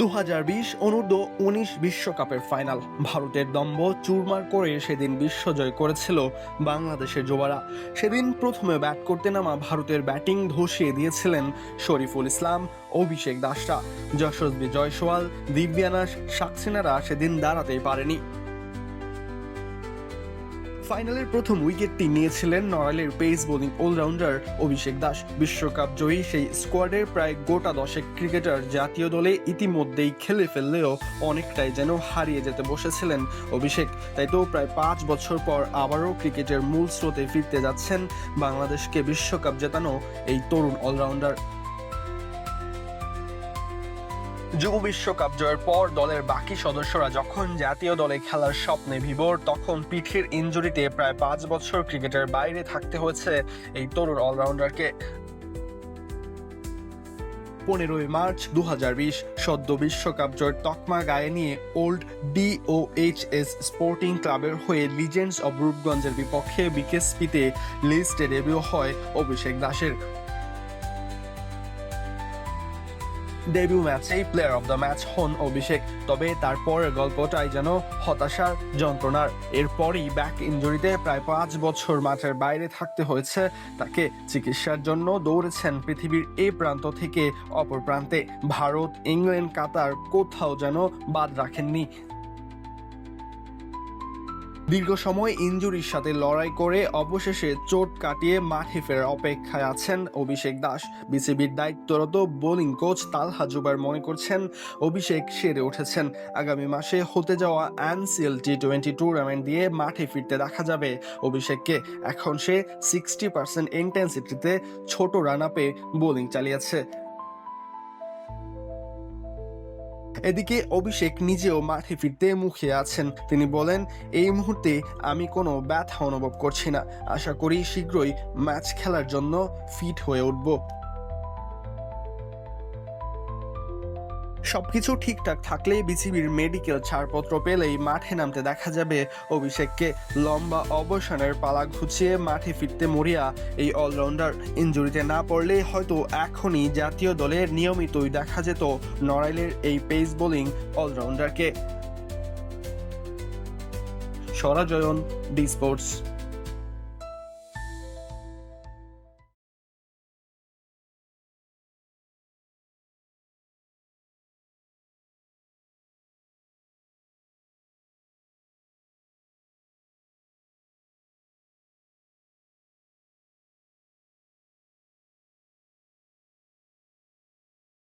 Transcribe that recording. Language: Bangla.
দু হাজার বিশ অনূর্ধ্ব উনিশ বিশ্বকাপের ফাইনাল। ভারতের দম্ভ চুরমার করে সেদিন বিশ্বজয় করেছিল বাংলাদেশের যুবারা সেদিন প্রথমে ব্যাট করতে নামা ভারতের ব্যাটিং ধসিয়ে দিয়েছিলেন শরীফুল ইসলাম, অভিষেক দাসরা। যশস্বী জয়সওয়াল দিব্যানাস সাকসেনারা সেদিন দাঁড়াতেই পারেনি। ফাইনালের প্রথম উইকেটটি নিয়েছিলেন নড়াইলের pace bowling allrounder Abhishek Das. বিশ্বকাপ জয়ী সেই স্কোয়াডের প্রায় গোটা দশেক ক্রিকেটার জাতীয় দলে ইতিমধ্যেই খেলে ফেললেও অনেকটাই যেন হারিয়ে যেতে বসেছিলেন অভিষেক। তাই তো প্রায় পাঁচ বছর পর আবারও ক্রিকেটের মূল স্রোতে ফিরতে যাচ্ছেন বাংলাদেশকে বিশ্বকাপ জেতানো এই তরুণ অলরাউন্ডার। যুব বিশ্বকাপ জয়ের পর দলের বাকি সদস্যরা যখন জাতীয় দলে খেলার স্বপ্নে বিভোর তখন পিঠের ইনজুরিতে প্রায় পাঁচ বছর ক্রিকেটের বাইরে থাকতে হয়েছে এই তরুণ অলরাউন্ডারকে। পনেরোই মার্চ দু হাজার বিশ, সদ্য বিশ্বকাপ জয়ের তকমা গায়ে নিয়ে ওল্ড ডিওএইচএস স্পোর্টিং ক্লাবের হয়ে লিজেন্ডস অব রূপগঞ্জের বিপক্ষে বিকেএসপিতে লিস্টে ডেবিউ হয় অভিষেক দাসের। ডেবিউ ম্যাচেই প্লেয়ার অব দ্য ম্যাচ হন অভিষেক। তবে তারপরের গল্পটাই যেন হতাশার যন্ত্রণার। এরপরই ব্যাক ইঞ্জুরিতে প্রায় পাঁচ বছর মাঠের বাইরে থাকতে হয়েছে। তাকে চিকিৎসার জন্য দৌড়েছেন পৃথিবীর এ প্রান্ত থেকে অপর প্রান্তে। ভারত, ইংল্যান্ড, কাতার কোথাও যেন বাদ রাখেননি। দীর্ঘ সময় ইঞ্জুরির সাথে লড়াই করে অবশেষে চোট কাটিয়ে মাঠে ফেরার অপেক্ষায় আছেন অভিষেক দাস। বিসিবির দায়িত্বরত বোলিং কোচ তালহা জুবার মনে করছেন, অভিষেক সেরে উঠেছেন। আগামী মাসে হতে যাওয়া অ্যানসিএল টি টোয়েন্টি টুর্নামেন্ট দিয়ে মাঠে ফিরতে দেখা যাবে। অভিষেককে এখন সে সিক্সটি পার্সেন্ট ইন্টেন্সিটিতে ছোট রান আপে বোলিং চালিয়েছে। এদিকে অভিষেক নিজেও মাঠে ফিরতে মুখে আছেন। তিনি বলেন, এই মুহূর্তে আমি কোনো ব্যথা অনুভব করছি না। আশা করি শীঘ্রই ম্যাচ খেলার জন্য ফিট হয়ে উঠব। সবকিছু ঠিকঠাক থাকলেই বিসিবির মেডিকেল ছাড়পত্র পেলেই মাঠে নামতে দেখা যাবে। অভিষেককে লম্বা অবসানের পালা ঘুচিয়ে মাঠে ফিরতে মরিয়া এই অলরাউন্ডার। ইঞ্জুরিতে না পড়লে হয়তো এখনই জাতীয় দলের নিয়মিতই দেখা যেত নড়াইলের এই পেস বোলিং অলরাউন্ডারকে। সরাজয়ন ডি স্পোর্টস।